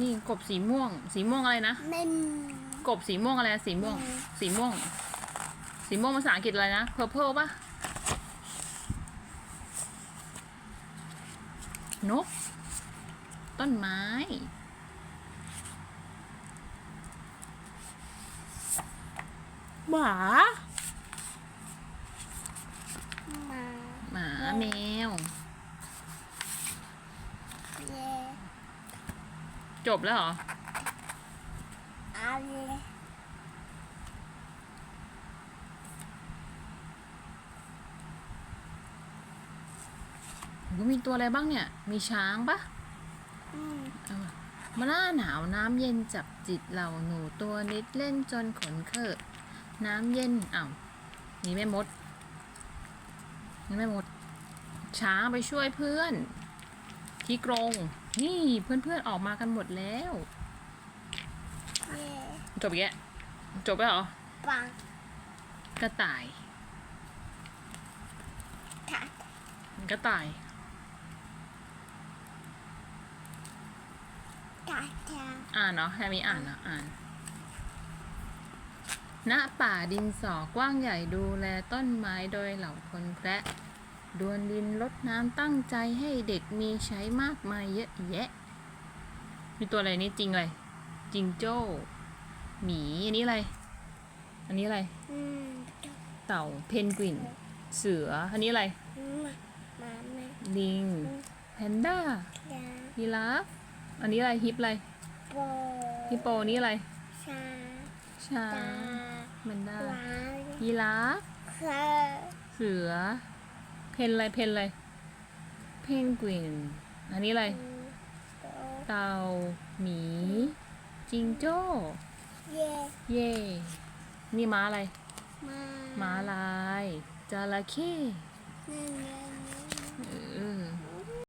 นี่กบสีม่วง สีม่วงอะไรนะ เม่นกบสีม่วงอะไรนะสีม่วงอืมสีม่วง สีม่วงภาษาอังกฤษอะไรนะ purple ปะนก ต้นไม้ หมามา หมาแมว เย่ จบแล้วเหรออาเลก็มีตัวอะไรบ้างเนี่ย มีช้างปะอืมเอามามาหน้าหนาวน้ำเย็นจับจิตเหล่าหนูตัวนิดเล่นจนขนเคิดน้ำเย็นอ้าวนี่แม่มดนี่แม่มด ช้างไปช่วยเพื่อน ที่กรง นี่เพื่อนๆออกมากันหมดแล้วเย่จบอีกแล้วจบแล้วเหรอปังกระต่ายถัดกระต่ายถัดทางอ่านเนาะแค่มีอ่านเนาะอ่านณป่าดินสอกว้างใหญ่ดูแลต้นไม้โดยเหล่าคนแคระ ดวนดินลดน้ำตั้งใจให้เด็กมีใช้มากมายเยอะแยะ มีตัวอะไรนี่จริงอะไรจิงโจ้ หมี อันนี้อะไร อันนี้อะไรอืมเต่า เพนกวิน เสือ อันนี้อะไรมามาแม่ลิง แพนด้ายายีราฟ อันนี้อะไร ฮิปอะไรโปฮิปโป นี่อะไรชาช้าตางแมนด้าวายีราฟเคอเสือ เพนอะไรเพนอะไรเพนกวินอันนี้อะไรโปเต่าหมี จิงโจ้ เย่เย่นี่ม้าอะไร มาม้าลายจระเข้ นั่นนั่นเออ